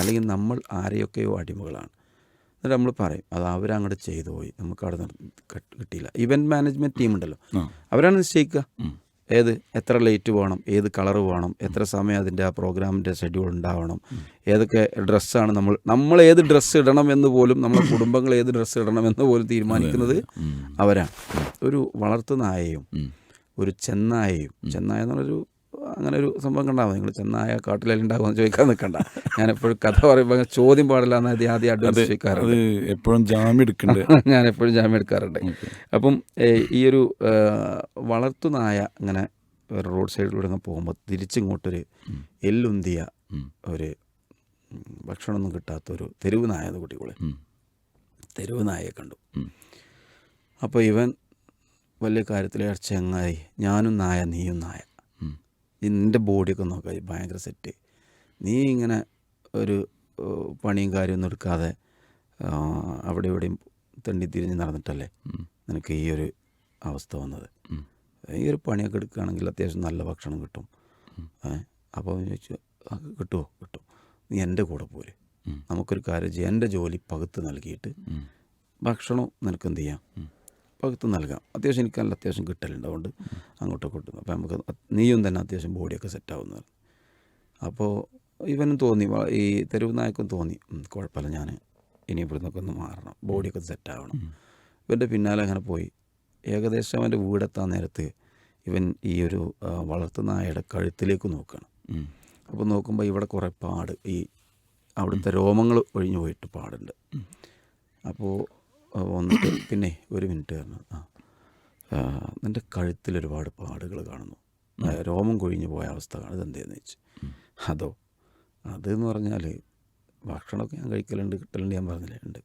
അല്ലെങ്കിൽ നമ്മൾ ആരെയൊക്കെയോ അടിമകളാണ്. എന്നിട്ട് നമ്മൾ പറയും അത് അവരങ്ങോട്ട് ചെയ്തു പോയി. നമുക്ക് അവിടെ കിട്ടിയില്ല. ഇവന്റ് മാനേജ്മെന്റ് ടീം ഉണ്ടല്ലോ. അവരാണ് നിശ്ചയിക്കുക. ഏത് എത്ര ലൈറ്റ് വേണം ഏത് കളർ വേണം എത്ര സമയം അതിന്റെ ആ പ്രോഗ്രാമിന്റെ ഷെഡ്യൂൾ ഉണ്ടാവണം ഏതൊക്കെ ഡ്രസ്സാണ് നമ്മൾ നമ്മൾ ഏത് ഡ്രസ്സ് ഇടണം എന്ന് പോലും നമ്മുടെ കുടുംബങ്ങൾ ഏത് ഡ്രസ്സ് ഇടണം എന്ന് പോലും തീരുമാനിക്കുന്നത് അവരാണ്. ഒരു വളർത്തു നായയും ഒരു ചെന്നായയും ചെന്നായ എന്നുള്ളൊരു അങ്ങനെ ഒരു സംഭവം കണ്ടാൽ നിങ്ങൾ ചെന്നായ കാട്ടിലെല്ലാം ഉണ്ടാകുമെന്ന് ചോദിക്കാൻ നിൽക്കണ്ട ഞാൻ എപ്പോഴും കഥ പറയുമ്പോൾ അങ്ങനെ ചോദ്യം പാടില്ല എന്ന് ആദ്യം അഡ്വാൻസ് ചോദിക്കാറുണ്ട്. എപ്പോഴും ജാമ്യം എടുക്കുന്നുണ്ട് ഞാൻ എപ്പോഴും ജാമ്യം എടുക്കാറുണ്ട്. അപ്പം ഈ ഒരു വളർത്തു വളർത്തുനായ ഇങ്ങനെ റോഡ് സൈഡിലൂടെ അങ്ങ് പോകുമ്പോൾ തിരിച്ചിങ്ങോട്ടൊരു എല്ലുന്തിയ ഒരു ഭക്ഷണമൊന്നും കിട്ടാത്തൊരു തെരുവ് നായ എന്ന് കുട്ടികളെ. തെരുവ് നായയെ കണ്ടു. അപ്പോൾ ഇവൻ വലിയ കാര്യത്തിലേ ചങ്ങായി ഞാനും നായ നീയും നായ. നിന്റെ ബോഡിയൊക്കെ നോക്കുക ഭയങ്കര സെറ്റ് നീ ഇങ്ങനെ ഒരു പണിയും കാര്യമൊന്നും എടുക്കാതെ അവിടെ ഇവിടെയും തണ്ടി തിരിഞ്ഞ് നടന്നിട്ടല്ലേ നിനക്ക് ഈ ഒരു അവസ്ഥ വന്നത്? ഈ ഒരു പണിയൊക്കെ എടുക്കുകയാണെങ്കിൽ അത്യാവശ്യം നല്ല ഭക്ഷണം കിട്ടും. അപ്പോൾ ചോദിച്ചു "ആ, കിട്ടുമോ കിട്ടും. നീ എന്റെ കൂടെ പോര്. നമുക്കൊരു കാര്യം ചെയ്യാം. എന്റെ ജോലി പകുത്ത് നൽകിയിട്ട്. ഭക്ഷണം നിനക്ക് എന്ത് ചെയ്യാം. പകുത്ത് നൽകാം. അത്യാവശ്യം എനിക്ക് നല്ല അത്യാവശ്യം കിട്ടലുണ്ട് അതുകൊണ്ട് അങ്ങോട്ടൊക്കെ കിട്ടുന്നു അപ്പോൾ നമുക്ക് നീയും തന്നെ അത്യാവശ്യം ബോഡിയൊക്കെ സെറ്റാവുന്നു അപ്പോൾ ഇവനും തോന്നി ഈ തെരുവ് നായക്കും തോന്നി "ഉം, കുഴപ്പമില്ല ഞാൻ ഇനി ഇവിടുന്നൊക്കെ ഒന്ന് മാറണം. ബോഡിയൊക്കെ സെറ്റാവണം ഇവന്റെ പിന്നാലെ അങ്ങനെ പോയി. ഏകദേശം അവന്റെ വീടെത്താൻ നേരത്ത് ഇവൻ ഈ ഒരു വളർത്തു വളർത്തുനായയുടെ കഴുത്തിലേക്ക് നോക്കുകയാണ്. അപ്പോൾ നോക്കുമ്പോൾ ഇവിടെ കുറേ പാട് ഈ അവിടുത്തെ രോമങ്ങൾ ഒഴിഞ്ഞു പോയിട്ട് പാടുണ്ട്. അപ്പോൾ വന്നിട്ട് പിന്നെ ഒരു മിനിറ്റ് കാരണം ആ നിന്റെ കഴുത്തിൽ ഒരുപാട് പാടുകൾ കാണുന്നു. രോമം കൊഴിഞ്ഞു പോയ അവസ്ഥ കാണുന്നത് എന്തേന്ന് വെച്ച്? അതോ അതെന്ന് പറഞ്ഞാൽ ഭക്ഷണമൊക്കെ ഞാൻ കഴിക്കലുണ്ട് കിട്ടലുണ്ട് ഞാൻ പറഞ്ഞില്ലേ ഉണ്ട്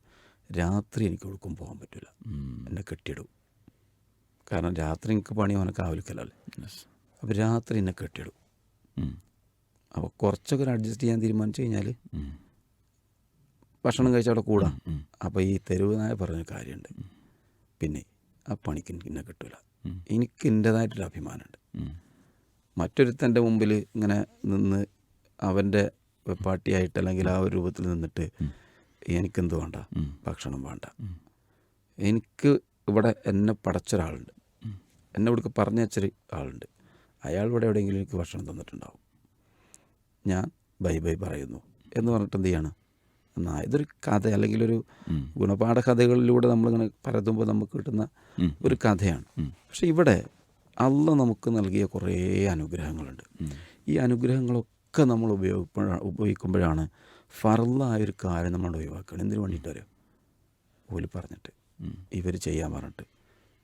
രാത്രി എനിക്ക് ഒഴുക്കും പോകാൻ പറ്റില്ല എന്നെ കെട്ടിയിടും. കാരണം രാത്രി എനിക്ക് പണി അവനെ കാവലിക്കലല്ലേ Yes. അപ്പോൾ രാത്രി എന്നെ കെട്ടിയിടും. അപ്പോൾ കുറച്ചൊക്കെ അഡ്ജസ്റ്റ് ചെയ്യാൻ തീരുമാനിച്ചു കഴിഞ്ഞാൽ. ഭക്ഷണം കഴിച്ച അവിടെ കൂടാം. അപ്പോൾ ഈ തെരുവ് നായ പറഞ്ഞ കാര്യമുണ്ട്. പിന്നെ ആ പണിക്ക് എനിക്ക് എന്നെ കിട്ടില്ല. എനിക്ക് എന്റേതായിട്ടൊരു അഭിമാനമുണ്ട്. മറ്റൊരുത്തന്റെ മുമ്പിൽ ഇങ്ങനെ നിന്ന് അവന്റെ വെപ്പാട്ടിയായിട്ട് അല്ലെങ്കിൽ ആ ഒരു രൂപത്തിൽ നിന്നിട്ട് എനിക്കെന്ത് വേണ്ട. ഭക്ഷണം വേണ്ട. എനിക്ക് ഇവിടെ എന്നെ പടച്ചൊരാളുണ്ട്. എന്നെ ഇവിടേക്ക് പറഞ്ഞൊരു വെച്ചൊരു ആളുണ്ട്. അയാൾ ഇവിടെ എവിടെയെങ്കിലും എനിക്ക് ഭക്ഷണം തന്നിട്ടുണ്ടാവും. ഞാൻ ബൈ ബൈ പറയുന്നു എന്ന് പറഞ്ഞിട്ട് എന്ത് ചെയ്യാണ്? ഇതൊരു കഥ അല്ലെങ്കിൽ ഒരു ഗുണപാഠ കഥകളിലൂടെ നമ്മളിങ്ങനെ പരതുമ്പോൾ നമുക്ക് കിട്ടുന്ന ഒരു കഥയാണ്. പക്ഷേ ഇവിടെ അല്ല നമുക്ക് നൽകിയ കുറേ അനുഗ്രഹങ്ങളുണ്ട്. ഈ അനുഗ്രഹങ്ങളൊക്കെ നമ്മൾ ഉപയോഗിക്കുമ്പോഴാണ് ഉപയോഗിക്കുമ്പോഴാണ് ഒരു കാര്യം നമ്മൾ ഒഴിവാക്കണം എന്തിനു വേണ്ടിയിട്ട് അറിയോ? ഓൽ പറഞ്ഞിട്ട്. ഇവർ ചെയ്യാൻ പറഞ്ഞിട്ട്.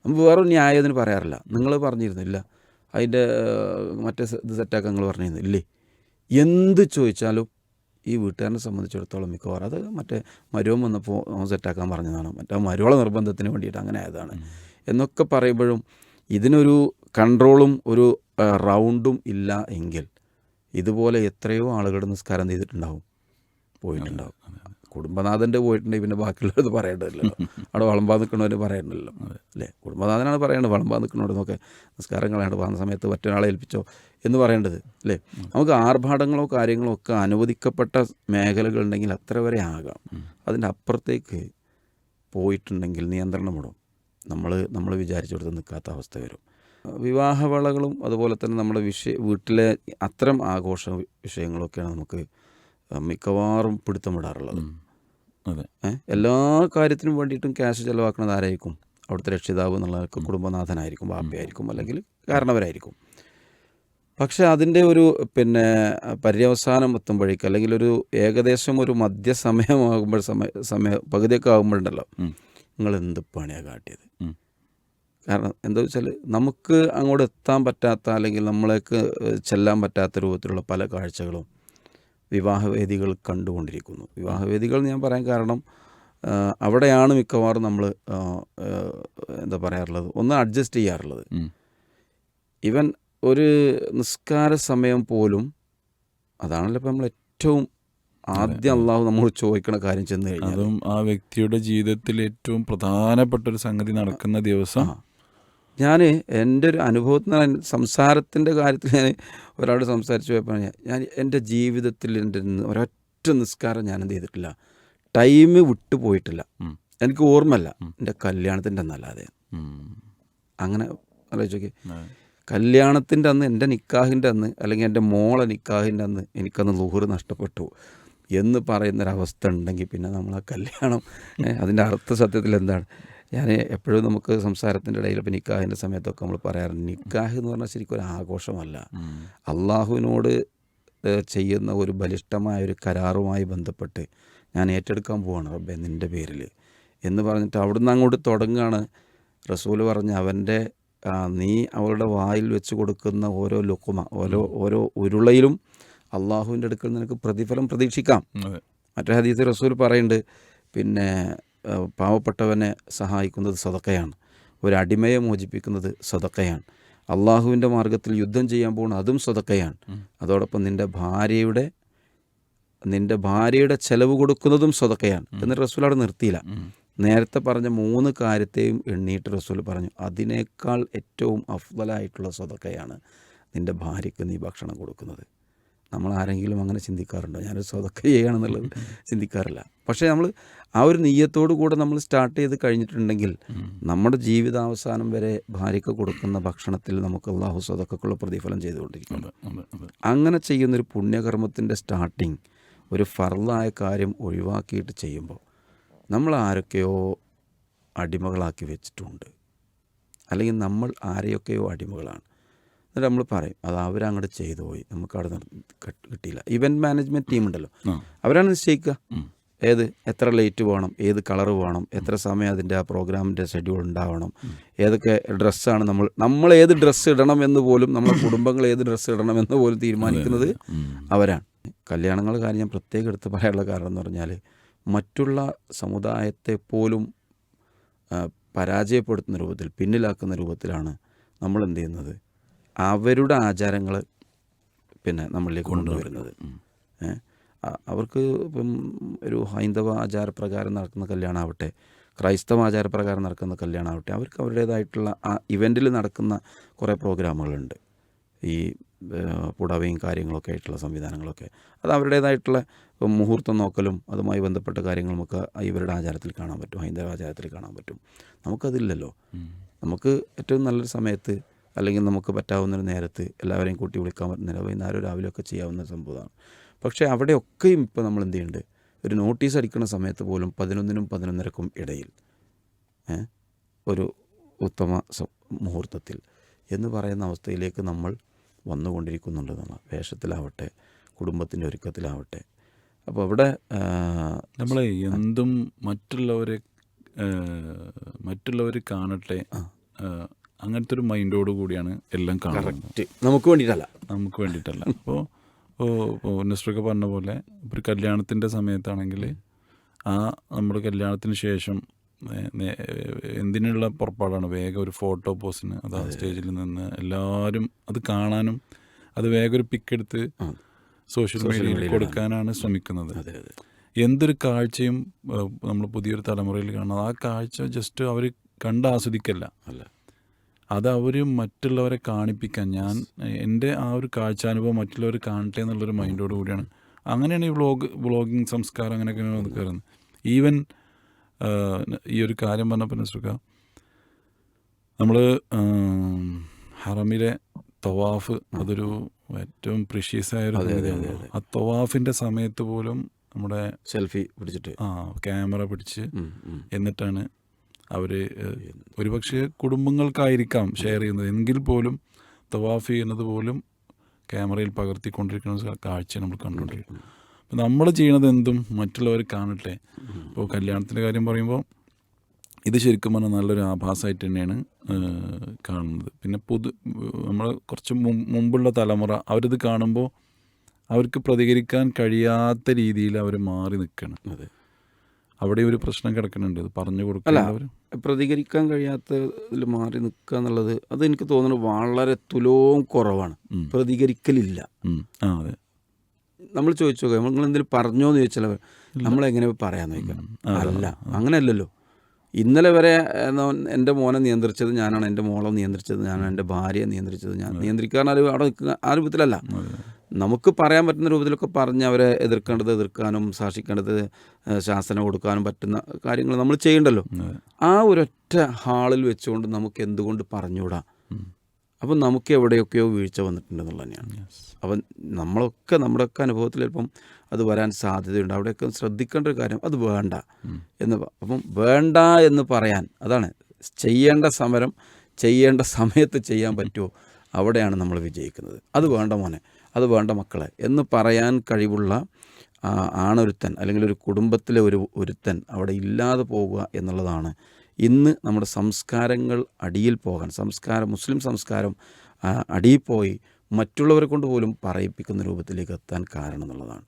നമ്മൾ വേറെ ന്യായത്തിന് പറയാറില്ല. നിങ്ങൾ പറഞ്ഞിരുന്നില്ല അതിന്റെ മറ്റേ ഇത് സെറ്റാക്കാൻ നിങ്ങൾ പറഞ്ഞിരുന്നു ഇല്ലേ? എന്ത് ചോദിച്ചാലും ഈ വീട്ടുകാരനെ സംബന്ധിച്ചിടത്തോളം മിക്കവാറും അത് മറ്റേ മരുവം വന്നപ്പോൾ സെറ്റാക്കാൻ പറഞ്ഞതാണ്. മറ്റേ മരുവള നിർബന്ധത്തിന് വേണ്ടിയിട്ട് അങ്ങനെ ആയതാണ്. എന്നൊക്കെ പറയുമ്പോഴും ഇതിനൊരു കൺട്രോളും ഒരു റൗണ്ടും ഇല്ല എങ്കിൽ ഇതുപോലെ എത്രയോ ആളുകൾ നിസ്കാരം ചെയ്തിട്ടുണ്ടാവും പോയിട്ടുണ്ടാവും. കുടുംബനാഥന്റെ പോയിട്ടുണ്ടെങ്കിൽ പിന്നെ ബാക്കിയുള്ളവർ പറയേണ്ടതില്ലല്ലോ. അവിടെ വളമ്പാ നിൽക്കണവർ പറയണ്ടല്ലോ അല്ലേ? കുടുംബനാഥനാണ് പറയേണ്ടത് വളമ്പാ നിൽക്കണോടെന്നൊക്കെ നിസ്കാരങ്ങളാണ്. പോകുന്ന സമയത്ത് മറ്റൊരാളെ ഏൽപ്പിച്ചോ എന്ന് പറയേണ്ടത് അല്ലേ? നമുക്ക് ആർഭാടങ്ങളോ കാര്യങ്ങളോ ഒക്കെ അനുവദിക്കപ്പെട്ട മേഖലകളുണ്ടെങ്കിൽ അത്ര വരെ ആകാം. അതിന്റെ അപ്പുറത്തേക്ക് പോയിട്ടുണ്ടെങ്കിൽ നിയന്ത്രണം വിടും. നമ്മൾ നമ്മൾ വിചാരിച്ചുകൊടുത്ത് നിൽക്കാത്ത അവസ്ഥ വരും. വിവാഹവേളകളും അതുപോലെ തന്നെ നമ്മുടെ വിഷയ വീട്ടിലെ അത്തരം ആഘോഷ വിഷയങ്ങളൊക്കെയാണ് നമുക്ക് മിക്കവാറും പിടുത്തം വിടാറുള്ളത് അതെ. എല്ലാ കാര്യത്തിനും വേണ്ടിയിട്ടും ക്യാഷ് ചിലവാക്കുന്നത് ആരായിരിക്കും? അവിടുത്തെ രക്ഷിതാവ് എന്നുള്ള കുടുംബനാഥനായിരിക്കും ബാപ്പയായിരിക്കും അല്ലെങ്കിൽ കാരണവരായിരിക്കും. പക്ഷേ അതിന്റെ ഒരു പിന്നെ പര്യവസാനം എത്തുമ്പോഴേക്കും അല്ലെങ്കിൽ ഒരു ഏകദേശം ഒരു മധ്യസമയമാകുമ്പോൾ സമയ സമയ പകുതിയൊക്കെ ആകുമ്പോഴുണ്ടല്ലോ. നിങ്ങൾ എന്ത് പണിയാണ് കാട്ടിയത്? കാരണം എന്താ വെച്ചാൽ നമുക്ക് അങ്ങോട്ട് എത്താൻ പറ്റാത്ത അല്ലെങ്കിൽ നമ്മളേക്ക് ചെല്ലാൻ പറ്റാത്ത രൂപത്തിലുള്ള പല കാഴ്ചകളും വിവാഹവേദികൾ കണ്ടുകൊണ്ടിരിക്കുന്നു. വിവാഹവേദികൾ എന്ന് ഞാൻ പറയാൻ കാരണം അവിടെയാണ് മിക്കവാറും നമ്മൾ എന്താ പറയാറുള്ളത്? ഒന്ന് അഡ്ജസ്റ്റ് ചെയ്യാറുള്ളത്. ഇവൻ ഒരു നിസ്കാര സമയം പോലും അതാണല്ലോ ഇപ്പം നമ്മൾ ഏറ്റവും ആദ്യം അള്ളാഹു നമ്മൾ ചോദിക്കണ കാര്യം ചെന്ന് കഴിഞ്ഞാൽ അതും ആ വ്യക്തിയുടെ ജീവിതത്തിൽ ഏറ്റവും പ്രധാനപ്പെട്ട ഒരു സംഗതി നടക്കുന്ന ദിവസം ഞാൻ എന്റെ ഒരു അനുഭവത്തിൽ നിന്ന് സംസാരത്തിന്റെ കാര്യത്തിൽ ഞാൻ ഒരാളോട് സംസാരിച്ച് പോയപ്പോൾ ഞാൻ- എന്റെ ജീവിതത്തിൽ എന്റെ ഒരൊറ്റ നിസ്കാരം ഞാൻ എന്ത് ചെയ്തിട്ടില്ല. ടൈം വിട്ടു പോയിട്ടില്ല. എനിക്ക് ഓർമ്മല്ല എന്റെ കല്യാണത്തിന്റെ അന്നല്ലാതെ. അങ്ങനെ ആലോചിച്ചോക്കെ. കല്യാണത്തിന്റെ അന്ന് എന്റെ നിക്കാഹിന്റെ അന്ന് അല്ലെങ്കിൽ എന്റെ മോളെ നിക്കാഹിന്റെ അന്ന് എനിക്കന്ന് ലുഹർ നഷ്ടപ്പെട്ടു. എന്ന് പറയുന്നൊരവസ്ഥ ഉണ്ടെങ്കിൽ പിന്നെ നമ്മൾ ആ കല്യാണം അതിന്റെ അർത്ഥ സത്യത്തിൽ എന്താണ്? ഞാൻ എപ്പോഴും നമുക്ക് സംസാരത്തിന്റെ ഇടയിൽ ഇപ്പോൾ നിക്കാഹിന്റെ സമയത്തൊക്കെ നമ്മൾ പറയാറുണ്ട്. നിക്കാഹ് എന്ന് പറഞ്ഞാൽ ശരിക്കും ഒരു ആഘോഷമല്ല. അള്ളാഹുവിനോട് ചെയ്യുന്ന ഒരു ബലിഷ്ടമായ ഒരു കരാറുമായി ബന്ധപ്പെട്ട് ഞാൻ ഏറ്റെടുക്കാൻ പോവാണ് റബ്ബെ നിന്റെ പേരിൽ. എന്ന് പറഞ്ഞിട്ട് അവിടുന്ന് അങ്ങോട്ട് തുടങ്ങുകയാണ് റസൂൽ പറഞ്ഞ് അവന്റെ നീ അവളുടെ വായിൽ വെച്ച് കൊടുക്കുന്ന ഓരോ ലുക്കുമ ഓരോ ഓരോ ഉരുളയിലും അള്ളാഹുവിന്റെ അടുക്കൽ നിനക്ക് പ്രതിഫലം പ്രതീക്ഷിക്കാം. മറ്റേ ഹദീസ് റസൂൽ പറയുന്നുണ്ട്. പിന്നെ പാവപ്പെട്ടവനെ സഹായിക്കുന്നത് സതക്കയാണ് ഒരു അടിമയെ മോചിപ്പിക്കുന്നത് സതക്കയാണ് അള്ളാഹുവിന്റെ മാർഗത്തിൽ യുദ്ധം ചെയ്യാൻ പോകുന്ന അതും സതക്കയാണ് അതോടൊപ്പം നിന്റെ ഭാര്യയുടെ നിന്റെ ഭാര്യയുടെ ചെലവ് കൊടുക്കുന്നതും സ്വതക്കയാണ് എന്നിട്ട് റസൂൽ അവിടെ നിർത്തിയില്ല. നേരത്തെ പറഞ്ഞ മൂന്ന് കാര്യത്തെയും എണ്ണീട്ട് റസൂൽ പറഞ്ഞു അതിനേക്കാൾ ഏറ്റവും അഫ്ദലായിട്ടുള്ള സ്വതക്കയാണ് നിന്റെ ഭാര്യയ്ക്ക് നീ ഭക്ഷണം കൊടുക്കുന്നത്. നമ്മൾ ആരെങ്കിലും അങ്ങനെ ചിന്തിക്കാറുണ്ടോ ഞാനൊരു സ്വതൊക്കെ ചെയ്യണമെന്നുള്ളത് ചിന്തിക്കാറില്ല പക്ഷേ നമ്മൾ ആ ഒരു നെയ്യത്തോടു കൂടെ നമ്മൾ സ്റ്റാർട്ട് ചെയ്ത് കഴിഞ്ഞിട്ടുണ്ടെങ്കിൽ നമ്മുടെ ജീവിതാവസാനം വരെ ഭാര്യയ്ക്ക് കൊടുക്കുന്ന ഭക്ഷണത്തിൽ നമുക്ക് അള്ളാഹു സ്വതക്കുള്ള പ്രതിഫലം ചെയ്തുകൊണ്ടിരിക്കും അതെ. അതെ. അതെ. അങ്ങനെ ചെയ്യുന്നൊരു പുണ്യകർമ്മത്തിന്റെ സ്റ്റാർട്ടിങ് ഒരു ഫർലായ കാര്യം ഒഴിവാക്കിയിട്ട് ചെയ്യുമ്പോൾ നമ്മൾ ആരൊക്കെയോ അടിമകളാക്കി വെച്ചിട്ടുണ്ട് അല്ലെങ്കിൽ നമ്മൾ ആരെയൊക്കെയോ അടിമകളാണ് എന്നിട്ട് നമ്മൾ പറയും അത് അവരങ്ങോട്ട് ചെയ്തു പോയി. നമുക്ക് അവിടെ കിട്ടിയില്ല. ഇവന്റ് മാനേജ്മെന്റ് ടീം ഉണ്ടല്ലോ. അവരാണ് നിശ്ചയിക്കുക. ഏത് എത്ര ലൈറ്റ് വേണം ഏത് കളർ വേണം എത്ര സമയം അതിന്റെ ആ പ്രോഗ്രാമിന്റെ ഷെഡ്യൂൾ ഉണ്ടാവണം ഏതൊക്കെ ഡ്രസ്സാണ് നമ്മൾ നമ്മൾ ഏത് ഡ്രസ്സ് ഇടണം എന്ന് പോലും നമ്മുടെ കുടുംബങ്ങൾ ഏത് ഡ്രസ്സ് ഇടണം എന്ന് പോലും തീരുമാനിക്കുന്നത് അവരാണ്. കല്യാണങ്ങൾ കാര്യം ഞാൻ പ്രത്യേകം എടുത്ത് പറയാനുള്ള കാരണം എന്ന് പറഞ്ഞാൽ മറ്റുള്ള സമുദായത്തെ പോലും പരാജയപ്പെടുത്തുന്ന രൂപത്തിൽ പിന്നിലാക്കുന്ന രൂപത്തിലാണ് നമ്മൾ എന്ത് ചെയ്യുന്നത്? അവരുടെ ആചാരങ്ങൾ പിന്നെ നമ്മളിലേക്ക് കൊണ്ടുവരുന്നത്. അവർക്ക് ഇപ്പം ഒരു ഹൈന്ദവ ആചാരപ്രകാരം നടക്കുന്ന കല്യാണമാവട്ടെ ക്രൈസ്തവ ആചാരപ്രകാരം നടക്കുന്ന കല്യാണമാവട്ടെ അവർക്ക് അവരുടേതായിട്ടുള്ള ആ ഇവന്റിൽ നടക്കുന്ന കുറേ പ്രോഗ്രാമുകളുണ്ട്. ഈ പുടവയും കാര്യങ്ങളൊക്കെ ആയിട്ടുള്ള സംവിധാനങ്ങളൊക്കെ. അത് അവരുടേതായിട്ടുള്ള ഇപ്പം മുഹൂർത്തം നോക്കലും അതുമായി ബന്ധപ്പെട്ട കാര്യങ്ങളുമൊക്കെ ഇവരുടെ ആചാരത്തിൽ കാണാൻ പറ്റും ഹൈന്ദവ ആചാരത്തിൽ കാണാൻ പറ്റും. നമുക്കതില്ലല്ലോ. നമുക്ക് ഏറ്റവും നല്ലൊരു സമയത്ത് അല്ലെങ്കിൽ നമുക്ക് പറ്റാവുന്നൊരു നേരത്ത് എല്ലാവരെയും കൂട്ടി വിളിക്കാൻ പറ്റുന്നില്ല. വൈകുന്നേരം രാവിലെയൊക്കെ ചെയ്യാവുന്ന സംഭവമാണ്. പക്ഷേ അവിടെയൊക്കെയും ഇപ്പോൾ നമ്മൾ എന്ത് ചെയ്യുന്നുണ്ട്? ഒരു നോട്ടീസ് അടിക്കുന്ന സമയത്ത് പോലും പതിനൊന്നിനും പതിനൊന്നരക്കും ഇടയിൽ ഒരു ഉത്തമ മുഹൂർത്തത്തിൽ എന്ന് പറയുന്ന അവസ്ഥയിലേക്ക് നമ്മൾ വന്നുകൊണ്ടിരിക്കുന്നുണ്ടെന്നാണ് വേഷത്തിലാവട്ടെ കുടുംബത്തിന്റെ ഒരുക്കത്തിലാവട്ടെ. അപ്പോൾ അവിടെ നമ്മൾ എന്തും മറ്റുള്ളവരെ മറ്റുള്ളവർ കാണട്ടെ അങ്ങനത്തെ ഒരു മൈൻഡോട് കൂടിയാണ് എല്ലാം കാണുന്നത്. നമുക്ക് വേണ്ടിയിട്ടല്ല. നമുക്ക് വേണ്ടിയിട്ടല്ല. അപ്പോൾ നെസ്റ്ററൊക്കെ പറഞ്ഞ പോലെ ഒരു കല്യാണത്തിന്റെ സമയത്താണെങ്കിൽ ആ നമ്മൾ കല്യാണത്തിന് ശേഷം എന്തിനുള്ള പുറപ്പാടാണ്? വേഗം ഒരു ഫോട്ടോ പോസിന് ആ സ്റ്റേജിൽ നിന്ന് എല്ലാവരും അത് കാണാനും അത് വേഗം ഒരു പിക്ക് എടുത്ത് സോഷ്യൽ മീഡിയയിൽ കൊടുക്കാനാണ് ശ്രമിക്കുന്നത്. അതെ അതെ. എന്തൊരു കാഴ്ചയും നമ്മൾ പുതിയൊരു തലമുറയിൽ കാണുന്നത്. ആ കാഴ്ച ജസ്റ്റ് അവർ കണ്ട് ആസ്വദിക്കല്ല. അത് അവർ മറ്റുള്ളവരെ കാണിപ്പിക്കാൻ. ഞാൻ എന്റെ ആ ഒരു കാഴ്ചാനുഭവം മറ്റുള്ളവർ കാണട്ടെ എന്നുള്ളൊരു മൈൻഡോട് കൂടിയാണ്. അങ്ങനെയാണ് ഈ വ്ളോഗ് വ്ളോഗിങ് സംസ്കാരം അങ്ങനെയൊക്കെയാണ് അത് കയറുന്നത്. ഈവൻ ഈ ഒരു കാര്യം പറഞ്ഞപ്പോൾ നസ്രുക്ക നമ്മൾ ഹറമിലെ തവാഫ് അതൊരു ഏറ്റവും പ്രിഷ്യസ് ആയ ഒരു. ആ തവാഫിന്റെ സമയത്ത് പോലും നമ്മുടെ സെൽഫി പിടിച്ചിട്ട്. ആ ക്യാമറ പിടിച്ച്. എന്നിട്ടാണ് അവർ ഒരുപക്ഷെ കുടുംബങ്ങൾക്കായിരിക്കാം ഷെയർ ചെയ്യുന്നത്. എങ്കിൽ പോലും തവാഫ് ചെയ്യുന്നത് പോലും ക്യാമറയിൽ പകർത്തിക്കൊണ്ടിരിക്കുന്ന കാഴ്ച നമ്മൾ കണ്ടുകൊണ്ടിരിക്കും അപ്പം നമ്മൾ ചെയ്യണത് എന്തും മറ്റുള്ളവർ കാണട്ടെ. ഇപ്പോൾ കല്യാണത്തിന്റെ കാര്യം പറയുമ്പോൾ ഇത് ശരിക്കും പറഞ്ഞാൽ നല്ലൊരു ആഭാസമായിട്ട് തന്നെയാണ് കാണുന്നത്. പിന്നെ പുതു നമ്മൾ കുറച്ച് മുമ്പുള്ള തലമുറ അവരിത് കാണുമ്പോൾ അവർക്ക് പ്രതികരിക്കാൻ കഴിയാത്ത രീതിയിൽ അവർ മാറി നിൽക്കണം. അതെ. അവിടെ ഒരു പ്രശ്നം കിടക്കുന്നുണ്ട്. പറഞ്ഞു കൊടുക്കാൻ പ്രതികരിക്കാൻ കഴിയാത്തതിൽ മാറി നിൽക്കുക എന്നുള്ളത് അത് എനിക്ക് തോന്നുന്നു വളരെ തുലവും കുറവാണ്. പ്രതികരിക്കലില്ല. നമ്മൾ ചോദിച്ചു നോക്കാം നിങ്ങൾ എന്തെങ്കിലും പറഞ്ഞോ എന്ന് ചോദിച്ചാൽ നമ്മൾ എങ്ങനെ പറയാന്ന് ചോദിക്കാം അല്ല അങ്ങനെയല്ലല്ലോ. ഇന്നലെ വരെ എന്റെ മോനെ നിയന്ത്രിച്ചത് ഞാനാണ് എന്റെ മോളെ നിയന്ത്രിച്ചത് ഞാനാണ് എന്റെ ഭാര്യയെ നിയന്ത്രിച്ചത് ഞാൻ നിയന്ത്രിക്കാൻ ആരും അവിടെ നിൽക്കുന്ന ആ രൂപത്തിലല്ല. നമുക്ക് പറയാൻ പറ്റുന്ന രൂപത്തിലൊക്കെ പറഞ്ഞ് അവരെ എതിർക്കേണ്ടത് എതിർക്കാനും ശാസിക്കേണ്ടത് ഏഹ് ശാസന കൊടുക്കാനും പറ്റുന്ന കാര്യങ്ങൾ നമ്മൾ ചെയ്യണ്ടല്ലോ. ആ ഒരൊറ്റ ഹാളിൽ വെച്ചുകൊണ്ട് നമുക്ക് എന്തുകൊണ്ട് പറഞ്ഞുകൂടാ. അപ്പം നമുക്ക് എവിടെയൊക്കെയോ വീഴ്ച വന്നിട്ടുണ്ടെന്നുള്ളത് തന്നെയാണ്. അപ്പം നമ്മളൊക്കെ നമ്മുടെയൊക്കെ അനുഭവത്തിൽ ചിലപ്പം അത് വരാൻ സാധ്യതയുണ്ട്. അവിടെയൊക്കെ ശ്രദ്ധിക്കേണ്ട ഒരു കാര്യം അത് വേണ്ട. എന്ന് അപ്പം വേണ്ട എന്ന് പറയാൻ അതാണ്. ചെയ്യേണ്ട സമരം ചെയ്യേണ്ട സമയത്ത് ചെയ്യാൻ പറ്റുമോ? അവിടെയാണ് നമ്മൾ വിജയിക്കുന്നത്. അത് വേണ്ട മോനെ. അത് വേണ്ട മക്കളെ എന്ന് പറയാൻ കഴിവുള്ള ആണൊരുത്തൻ അല്ലെങ്കിൽ ഒരു കുടുംബത്തിലെ ഒരു ഒരുത്തൻ അവിടെ ഇല്ലാതെ പോവുക എന്നുള്ളതാണ്. ഇന്ന് നമ്മുടെ സംസ്കാരങ്ങൾ അടിയിൽ പോകാൻ സംസ്കാരം മുസ്ലിം സംസ്കാരം അടിയിൽ പോയി മറ്റുള്ളവരെ കൊണ്ട് പോലും പറയിപ്പിക്കുന്ന രൂപത്തിലേക്ക് എത്താൻ കാരണം എന്നുള്ളതാണ്.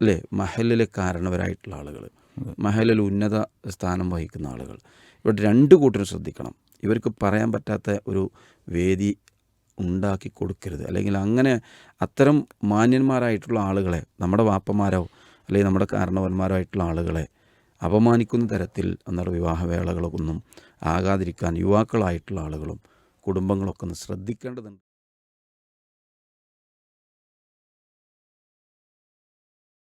അല്ലേ? മഹലിലെ കാരണവരായിട്ടുള്ള ആളുകൾ മഹലിൽ ഉന്നത സ്ഥാനം വഹിക്കുന്ന ആളുകൾ. ഇവിടെ രണ്ട് കൂട്ടരും ശ്രദ്ധിക്കണം. ഇവർക്ക് പറയാൻ പറ്റാത്ത ഒരു വേദി ഉണ്ടാക്കി കൊടുക്കരുത്. അല്ലെങ്കിൽ അങ്ങനെ അത്തരം മാന്യന്മാരായിട്ടുള്ള ആളുകളെ നമ്മുടെ വാപ്പമാരോ അല്ലെങ്കിൽ നമ്മുടെ കാരണവന്മാരോ ആയിട്ടുള്ള ആളുകളെ അപമാനിക്കുന്ന തരത്തിൽ എന്നുള്ള വിവാഹവേളകളൊന്നും ആകാതിരിക്കാൻ യുവാക്കളായിട്ടുള്ള ആളുകളും കുടുംബങ്ങളൊക്കെ ഒന്ന് ശ്രദ്ധിക്കേണ്ടതുണ്ട്.